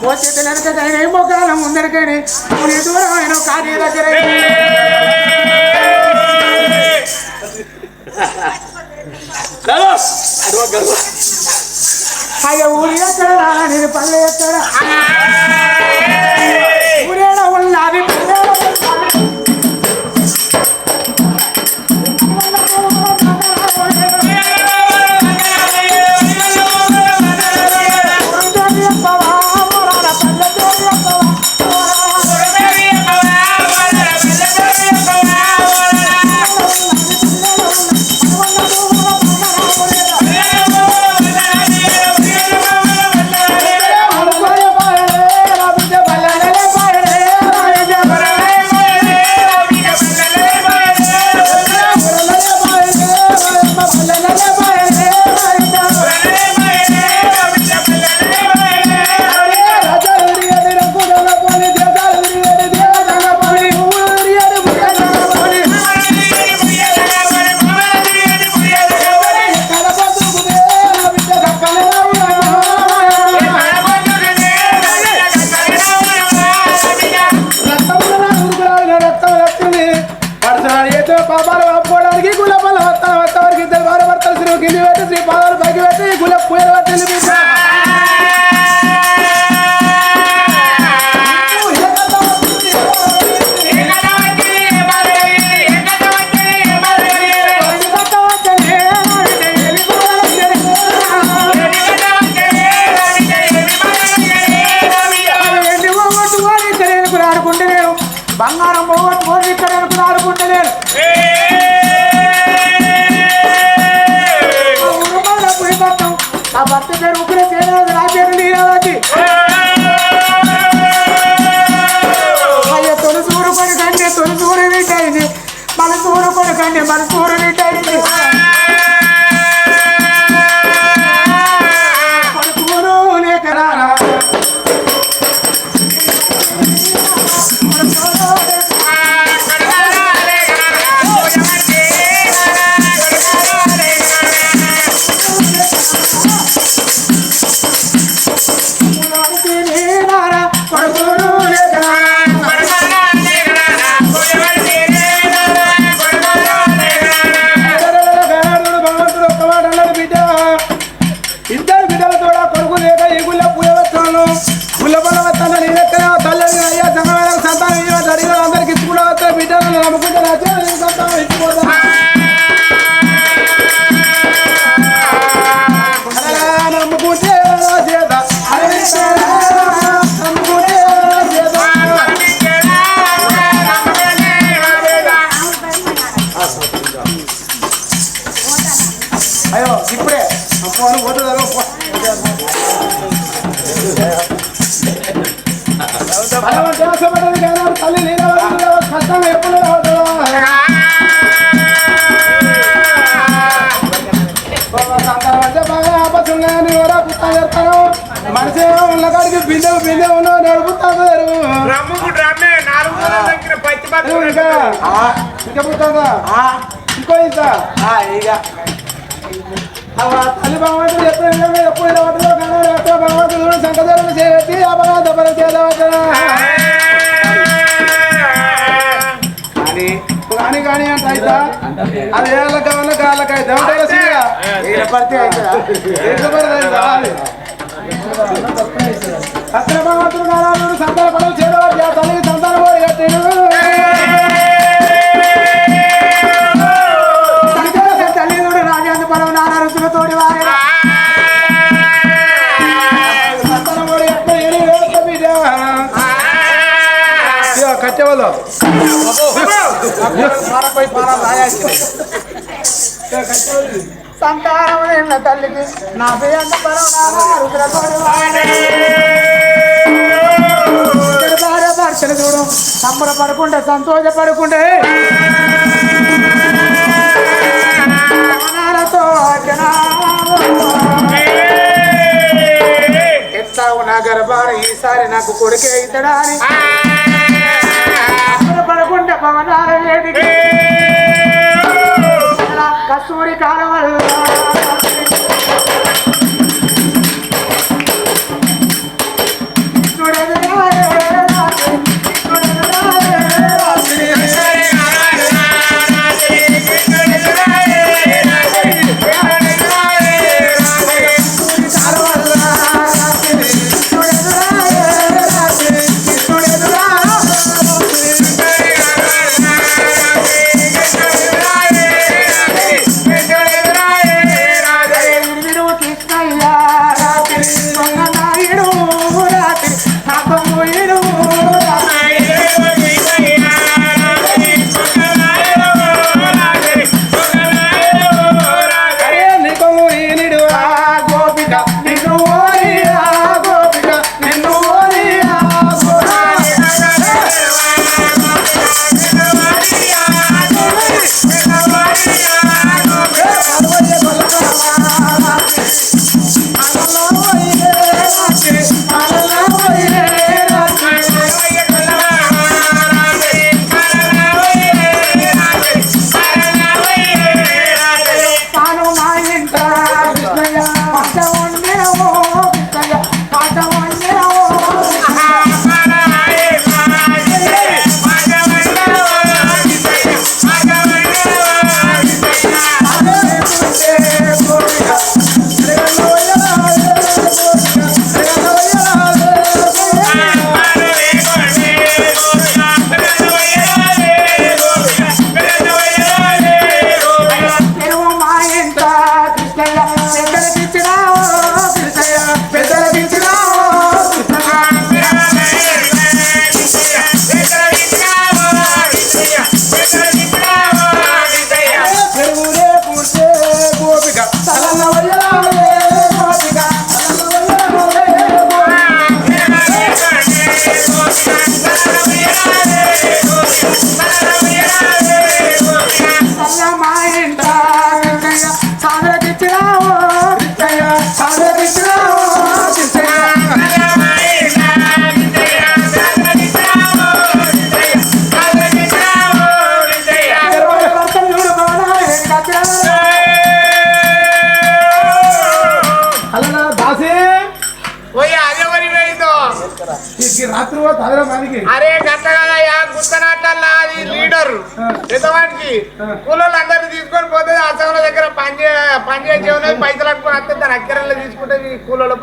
ఓ చేతులనకైనా ఏమో కాలం ముందరికైనా దూరం అయిన కానీ అయ్యో ఊరి ఎక్కడ పల్లె ఎక్కడ আপনাদের మనిషి ఉన్న కాడికి బిందె బిందె ఉన్న నడుపుతారు ఇంకా పుట్టాదా ఇంకో ఇంత ఇక తల్లి భగవంతుడు ఎప్పుడు ఎప్పుడు భగవంతుడు సంకదాలను చేసి అపరాధ పని చేద్దాం అది. కానీ కానీ అంటే అయితే? అది ఏళ్ళ కావాలి కాళ్ళకి అయితే? ఏళ్ళ పడితే అవుతుంది సంతాన పడవ చేరవారు తల్లికి వాళ్ళు తల్లికి నా చూడు సంబర పడుకుంటే సంతోషపడుకుంటే ఎట్లా ఉన్నా గర్భాలు ఈసారి నాకు కొడుకే ఇతడాని. భవనారేడికి కస్తూరి కారవల్ల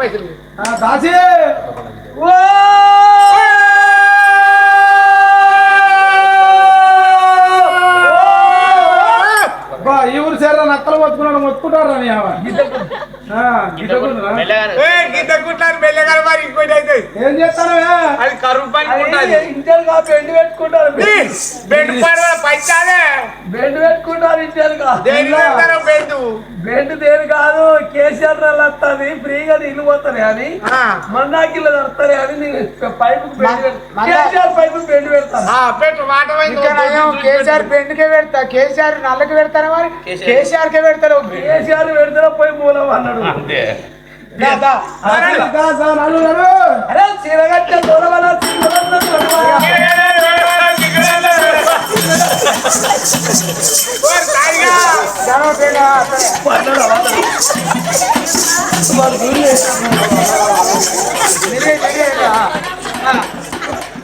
పైసలు. ఆ, దాసి! ఈ ఊరు సరే నక్కలు పట్టుకున్నాడు మొత్తుకుంటారా నీ ఆవ. ఆ, గిట్టకుండురా? ఏ చేస్తానవే? అది కరువు పని ఇంటర్గా బెండ్ పెట్టుకుంటారు. బెడ్ పైసాదే బెండ్ పెట్టుకుంటారు పెడతారో బెడ్? బెండ్ దేని కాదు కేసీఆర్ వస్తుంది ఫ్రీగా నీళ్ళు పోతాయి అని. ఆ. మందాకిళ్ళు నడుస్తాయి అని నేను పైపు కేసీఆర్ పైపు బెండ్ పెడతాను కేసీఆర్ బెండ్కే పెడతా కేసీఆర్ నల్లకి పెడతారా మరి? కేసీఆర్. కే పెడతారు కేసీఆర్ పెడితే పోయి మూలం అన్నాడు. అరే చీరగట్ట దూరమన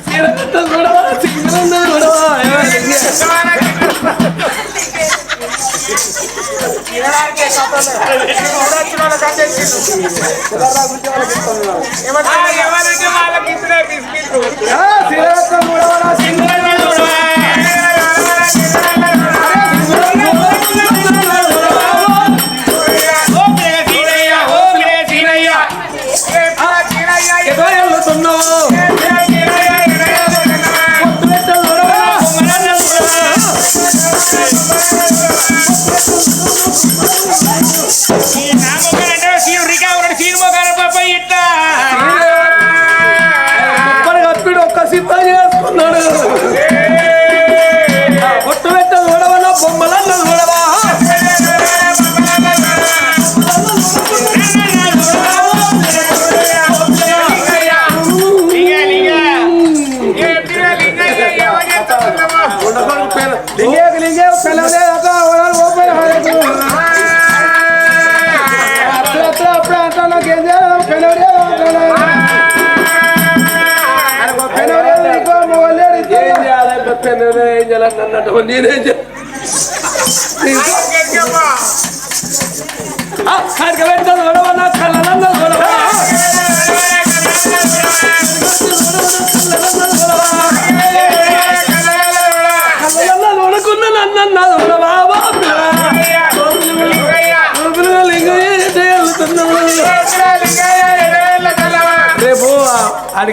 చీరగట్ట వాళ్ళకి ఇచ్చిన బిస్కెట్లు?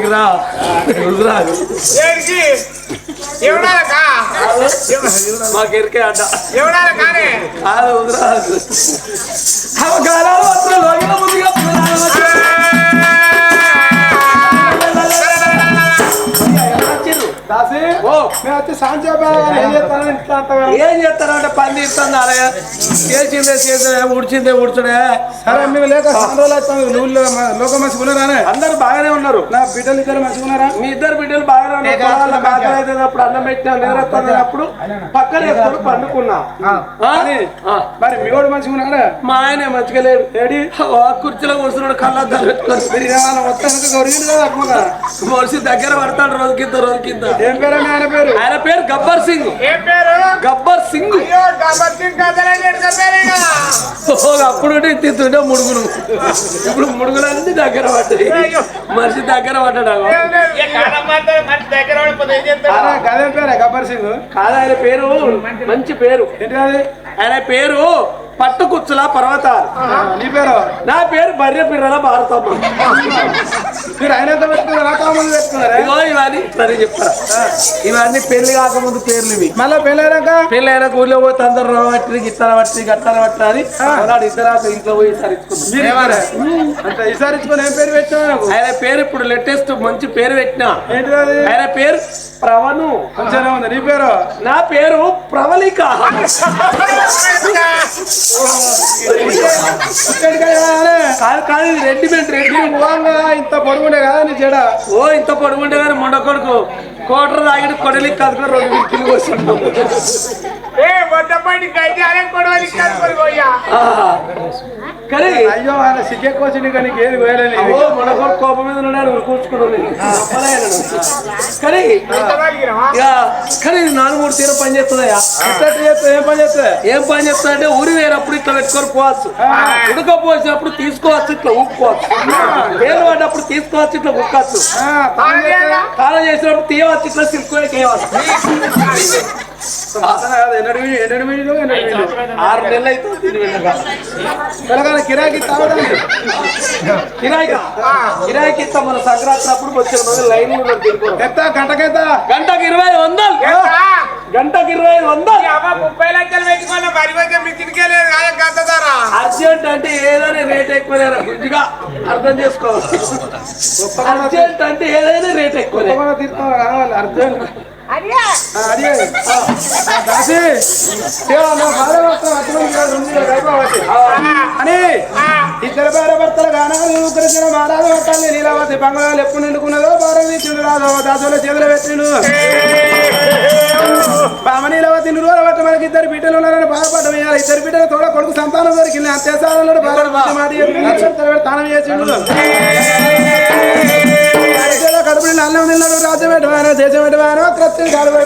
రా ఎవడాలకా మాకు ఎరికే అడ్డ ఎవడాలకానే అది రుద్రాగు అవగాహన మాత్రం లోగిన ముందుగా దాసి ఓ మేము వచ్చి సాయం చెప్పాలి ఏం చేస్తారంటే పని ఇస్తుంది అరే చేసిందే చేసిందే ఉడిచిందే ఉడుచుడే సరే మేము లేక నువ్వు లోక మంచిగా ఉన్నారానే అందరు బాగానే ఉన్నారు. నా బిడ్డలు ఇద్దరు మంచిగా ఉన్నారా? మీ ఇద్దరు బిడ్డలు బాగానే ఉన్నారు. కాకలు అయితే అప్పుడు అన్నం పెట్టినా నిద్రస్తున్నప్పుడు పక్కన. వేసుకొని పండుకున్నా. మరి మీ వాడు మంచిగా ఉన్నాడా? మా ఆయన మంచిగా లేడు. ఏడి? కుర్చీలో కూర్చున్నాడు కళ్ళద్దాలు పెట్టుకొని. మొత్తం గౌరవింది కదా మనిషి దగ్గర పడతాడు రోజు కింద రోజు కింద. ఏం పేరు ఆయన పేరు? ఆయన పేరు గబ్బర్ సింగ్. ఏం పేరు? గబ్బర్ సింగ్. అప్పుడు తింటుండే ముడుగులు. ఇప్పుడు ముడుగులు అన్ని దగ్గర పడ్డాయి. మనిషి దగ్గర పడ్డాడు? గబ్బర్ సింగ్. కాదు ఆయన పేరు మంచి పేరు. ఆయన పేరు పట్టుకుచ్చుల పర్వతాలు. నీ పేరు? నా పేరు బర్రె పిర్రల భారతమ్మ మీరు ఆయన ఎంత పెట్టుకున్నారా? ఇవన్నీ చెప్తారా ఇవన్నీ పెళ్ళి కాకముందు పేర్లు ఇవి. మళ్ళీ పెళ్ళాక పెళ్ళి అయినా ఊళ్ళో పోతే అందరు రావట్టి గిట్ల బట్టి గట్ల బట్టి అని అలాంటి ఇద్దరు ఇంట్లో పోయి? అంటే విసారించుకొని ఏం పేరు పెట్టావు నాకు? ఆయన పేరు ఇప్పుడు లేటెస్ట్ మంచి పేరు పెట్టినా. ఆయన పేరు ప్రవణు. మంచిగానే ఉంది. నీ పేరు? నా పేరు ప్రవళిక. కాదు కాదు రెడ్డిమెంట్ రెడ్డి ఇంత పొడుగుండే కదా నీ జడ? ఓ ఇంత పొడుగుంటే కానీ మొండ కొడుకు కోటర్ తాగిన కొడలికి కాదు రెండు విక్కులు వస్తుంటాం కానీ అయ్యో ఆయన సిగ్గెక్కొచ్చింది కానీ నీకు ఏది వేయలేదు అవో మన కూడా కోపం మీద ఉన్నాడు కూర్చుకున్నాడు కానీ కానీ నాలుగు మూడు తీర పని చేస్తుందయ్యా. ఎట్లా చేస్తే ఏం పని చేస్తే ఏం పని చేస్తా అంటే ఊరి వేరప్పుడు ఇట్లా పెట్టుకొని పోవచ్చు. ఉడకపోసినప్పుడు తీసుకోవచ్చు ఇట్లా ఊపుకోవచ్చు. వేరు పడ్డప్పుడు తీసుకోవచ్చు ఇట్లా ఉక్కొచ్చు కాలం చేసినప్పుడు తీయవచ్చు ఇట్లా సిల్క్ కేయవచ్చు అతను కాదు, ఎన్నడు వీడి- ఎన్నడు వీడిలో ఎన్నడు వీడిలో. ఆరు నెలలు అయితే వెళ్ళగా కిరాకి తాగడానికి కిరాయికి కిరాయికి? ఇస్తాం మన సంక్రాంతి అప్పుడు వచ్చిన మంది లైన్ ఎంత? గంటకెంత గంటకి ఇరవై ఐదు వందలు గంటకి ఇరవై ఐదు వందలు ముప్పై లక్షలు పెట్టుకున్న వరి వచ్చే మితికే లేదు కాదు గంట ధర? అర్జెంట్ అంటే ఏదైనా రేట్ ఎక్కువ గుజ్జుగా అర్థం చేసుకోవాలి. అర్జెంట్ అంటే ఏదైనా రేట్ ఎక్కువ తప్పకుండా అని ఇద్దరు భార్య భర్తలు గానాలు ముగ్గురిచిన మారాలు పట్టాలి నీలావతి బంగాళాలు ఎప్పుడు నిండుకున్నదో భారం ఇచ్చిండు రాదో దాసుల చేతులు పెట్టిండు బామ నీలవతి నిలువల పట్ట మనకి ఇద్దరు బిడ్డలు ఉన్నారని బాధపడ్డం ఇయ్యాలి. ఇద్దరు బిడ్డలు తోడ కొడుకు సంతానం దొరికింది. అంత్యసారంలో భార్య బుద్ధి మాట తానం చేసిండు. కడుపుని నల్లం నిల్లడు రాజ్యం పెట్టవాను దేశం పెట్టవాను క్రత్తి కడుపు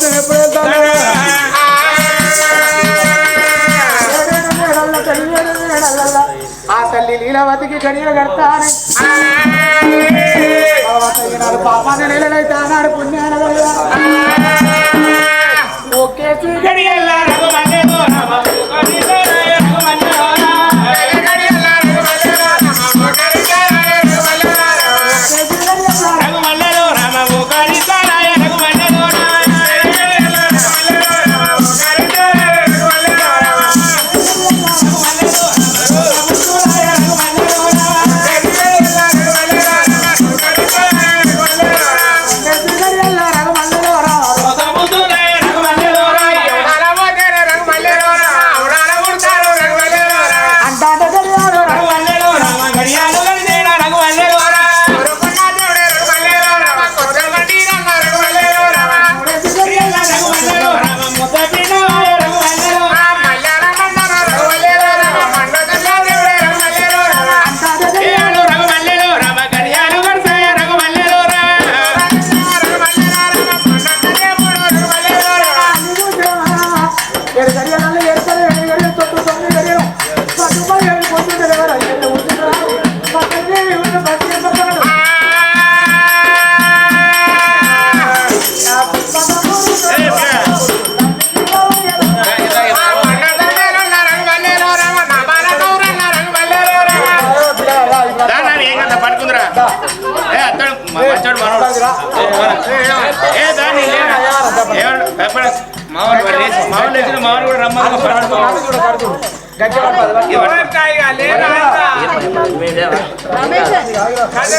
రాజు ఎప్పుడు వెళ్తాను ఆ తల్లి లీలవతికి కడియలు కడతాను. పాపాన్ని నెలలైతే ఆనాడు పుణ్యాన ఓకే రఘు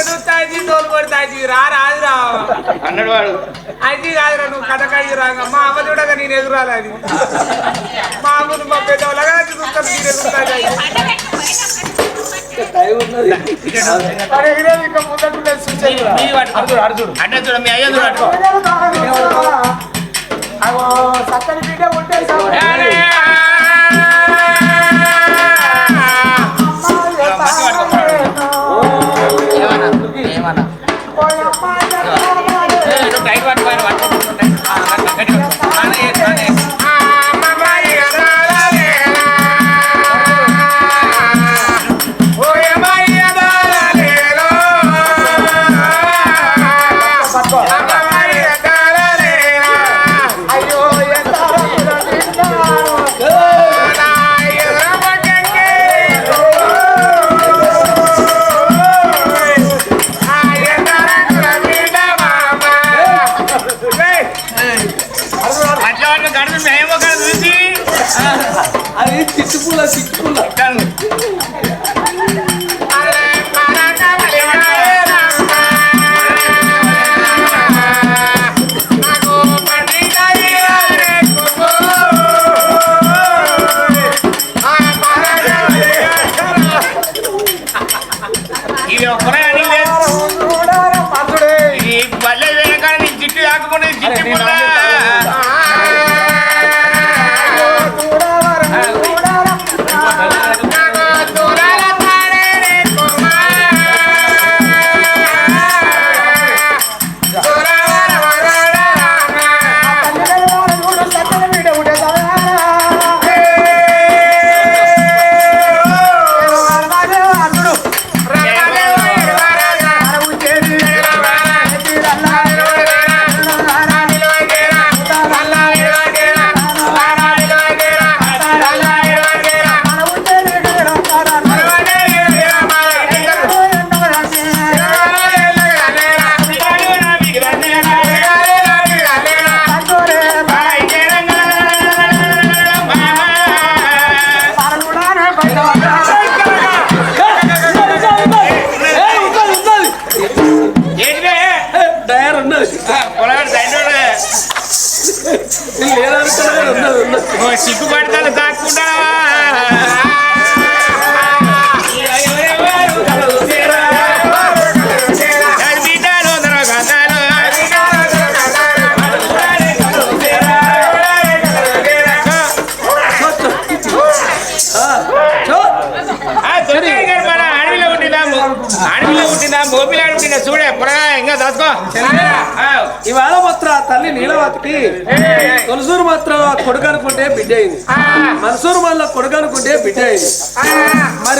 చూస్తాయి తోలు కొడతాయి రా రాదు రా. అన్నాడు వాడు అది కాదురా నువ్వు కథ కడిగి రాగా మా అమ్మ చూడగా నేను ఎదురాలి అది? మా అమ్మను మా పెద్ద వాళ్ళగా చూస్తాను నేను ఎదురుతాను అయ్య. సత్తని బిడ్డ ఉంటే సిగ్గుపడతాను కాకుండా నీలవతికి తొలసూరు మాత్రం కొడుకు అనుకుంటే బిడ్డ అయింది. మనసూరు మళ్ళా కొడుకు అనుకుంటే బిడ్డ అయింది. మరి